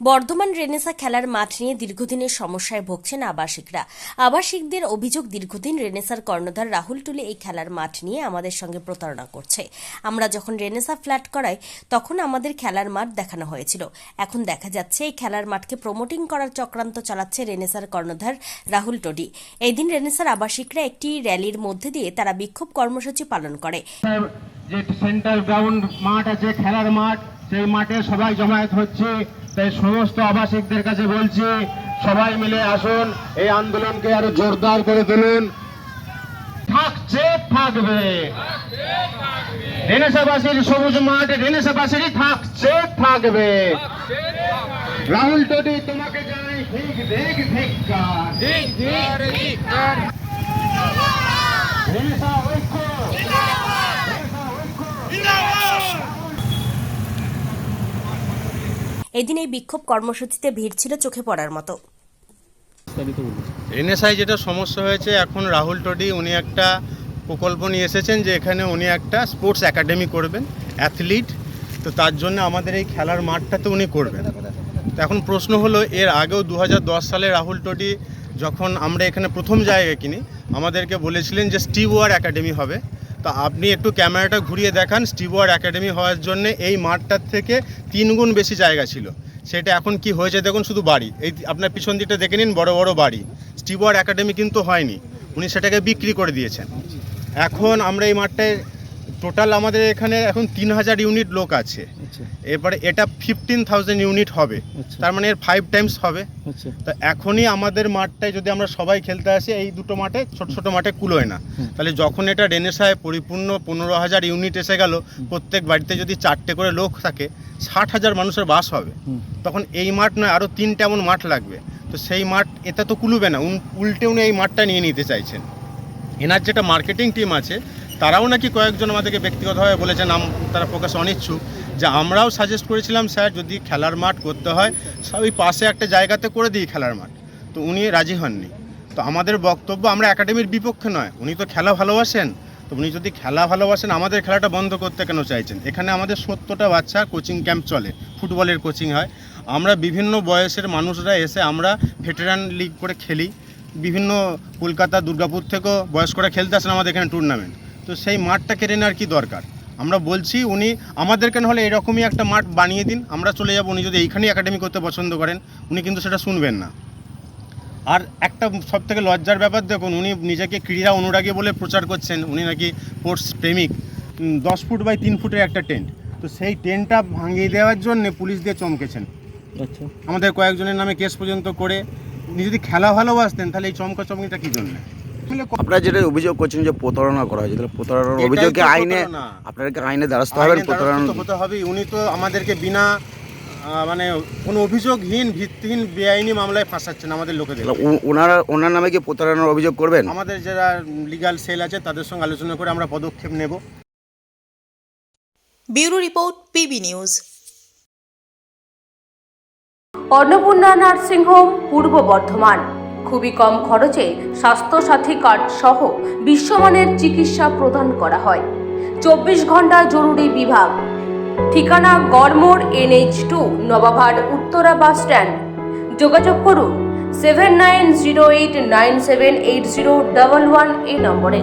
Bardhaman Renaissance খেলার মাঠ নিয়ে দীর্ঘদিনের সমস্যায় ভুগছেন আবাসিকরা। আবাসিকদের অভিযোগ, দীর্ঘদিন রেনেসার কর্ণধার রাহুল টুলে এই খেলার মাঠ নিয়ে আমাদের সঙ্গে প্রতারণা করছে। আমরা যখন রেনেসা ফ্ল্যাট করাই, তখন আমাদের খেলার মাঠ দেখানো হয়েছিল। এখন দেখা যাচ্ছে, এই খেলার মাঠকে প্রমোটিং করার চক্রান্ত চালাচ্ছে রেনেসার কর্ণধার রাহুল টডি। এই দিন রেনেসার আবাসিকরা একটি র্যালির মধ্যে দিয়ে তারা বিক্ষোভ কর্মসূচি পালন করে। যে সেন্ট্রাল গ্রাউন্ড মাঠ আছে, খেলার মাঠ, সেই মাঠে সবাই জমায়েত হচ্ছে। তাই সমস্ত আবাসিকদের কাছে বলছি, সবাই মিলে আসুন, এই আন্দোলনকে আরও জোরদার করে তুলুন। থাকছে, থাকবে। রেনেসাবাসীর সবুজ মাঠ রেনেসাবাসীরই থাকছে, থাকবে। রাহুল টোটি তোমাকে জানাই, ঠিক ঠিক ধিক্কার রেনেসা ঐক্য রেনেসা ঐক্য এদিন এই বিক্ষোভ কর্মসূচিতে ভিড় ছিল চোখে পড়ার মতো। এনএসআই যেটা সমস্যা হয়েছে, এখন রাহুল টডি উনি একটা প্রকল্প নিয়ে এসেছেন যে এখানে উনি একটা স্পোর্টস একাডেমি করবেন, অ্যাথলিট। তো তার জন্য আমাদের এই খেলার মাঠটাতে উনি করবেন। তো এখন প্রশ্ন হলো, এর আগেও দু হাজার দশ সালে রাহুল টডি যখন আমরা এখানে প্রথম জায়গা কিনি, আমাদেরকে বলেছিলেন যে স্টিভ ওয়ার একাডেমি হবে। তো আপনি একটু ক্যামেরাটা ঘুরিয়ে দেখান স্টিভ ওয়ার একাডেমি হওয়ার জন্য এই মাঠটার থেকে তিন গুণ বেশি জায়গা ছিল। সেটা এখন কি হয়েছে দেখুন, শুধু বাড়ি। এই আপনার পিছন দিকটা দেখে নিন, বড় বড় বাড়ি। স্টিভার একাডেমি কিন্তু হয়নি। উনি সেটাকে বিক্রি করে দিয়েছেন। এখন আমরা এই মাঠটায় টোটাল আমাদের এখানে এখন তিন হাজার ইউনিট লোক আছে। এরপরে এটা ফিফটিন থাউজেন্ড ইউনিট হবে। তার মানে এর ফাইভ টাইমস হবে। তো এখনই আমাদের মাঠটায় যদি আমরা সবাই খেলতে আসি এই দুটো মাঠে ছোট ছোট মাঠে কুলোয় না। তাহলে যখন এটা রেনেসায় পরিপূর্ণ পনেরো হাজার ইউনিট এসে গেল প্রত্যেক বাড়িতে যদি চারটে করে লোক থাকে ষাট হাজার মানুষের বাস হবে। তখন এই মাঠ নয় আরও তিনটে এমন মাঠ লাগবে। তো সেই মাঠ এটা তো কুলুবে না। উল্টে উনি এই মাঠটা নিয়ে নিতে চাইছেন। এনার যেটা মার্কেটিং টিম আছে তারাও নাকি কয়েকজন আমাদেরকে ব্যক্তিগতভাবে বলেছে, নাম তারা প্রকাশ অনিচ্ছুক। যে আমরাও সাজেস্ট করেছিলাম, স্যার, যদি খেলার মাঠ করতে হয় ওই পাশে একটা জায়গাতে করে দিই খেলার মাঠ। তো উনি রাজি হননি। তো আমাদের বক্তব্য, আমরা একাডেমির বিপক্ষে নয়, উনি তো খেলা ভালোবাসেন। তো উনি যদি খেলা ভালোবাসেন, আমাদের খেলাটা বন্ধ করতে কেন চাইছেন? এখানে আমাদের সত্তরটা বাচ্চা কোচিং ক্যাম্প চলে, ফুটবলের কোচিং হয়। আমরা বিভিন্ন বয়সের মানুষরা এসে আমরা ভেটেরান লিগ করে খেলি। বিভিন্ন কলকাতা, দুর্গাপুর থেকেও বয়স্করা খেলতে আসেন আমাদের এখানে টুর্নামেন্ট তো সেই মাঠটা কেড়ে নেওয়ার কী দরকার? আমরা বলছি উনি আমাদেরকে হলে এরকমই একটা মাঠ বানিয়ে দিন আমরা চলে যাব উনি যদি এইখানেই একাডেমি করতে পছন্দ করেন উনি কিন্তু সেটা শুনবেন না। আর একটা সব থেকে লজ্জার ব্যাপার দেখুন উনি নিজেকে ক্রীড়া অনুরাগী বলে প্রচার করছেন উনি নাকি স্পোর্টস প্রেমিক। দশ ফুট বাই তিন ফুটের একটা টেন্ট। তো সেই টেন্টটা ভাঙিয়ে দেওয়ার জন্য পুলিশ দিয়ে চমকেছেন। আচ্ছা। আমাদের কয়েকজনের নামে কেস পর্যন্ত করে উনি যদি খেলা ভালোবাসতেন তাহলে এই চমকা চমকিটা কী জন্য? আপনারা যেটা অভিযোগ করছেন যে প্রতারণা করা হয়েছে তাহলে প্রতারণার তো আইনে। আপনাদেরকে আইনে দ্বারস্থ হবেন প্রতারণা হতে হবে উনি তো আমাদেরকে বিনা মানে কোনো অভিযোগহীন ভিত্তিহীন বেআইনি মামলায় ফাঁসাচ্ছেন আমাদের লোকেদের। ওনারা ওনার নামে কি প্রতারণার অভিযোগ করবেন? আমাদের যারা লিগ্যাল সেল আছে তাদের সঙ্গে আলোচনা করে আমরা পদক্ষেপ নেব। Bureau report PB news. Annapurna nursing home Purba Bardhaman. খুবই কম খরচে স্বাস্থ্যসাথী কার্ড সহ বিশ্বমানের চিকিৎসা প্রদান করা হয়। চব্বিশ ঘণ্টা জরুরি বিভাগ। ঠিকানা Garhmor NH two, Nababhat, Uttara bus stand. যোগাযোগ করুন, seven nine zero eight nine seven eight zero double one এই নম্বরে।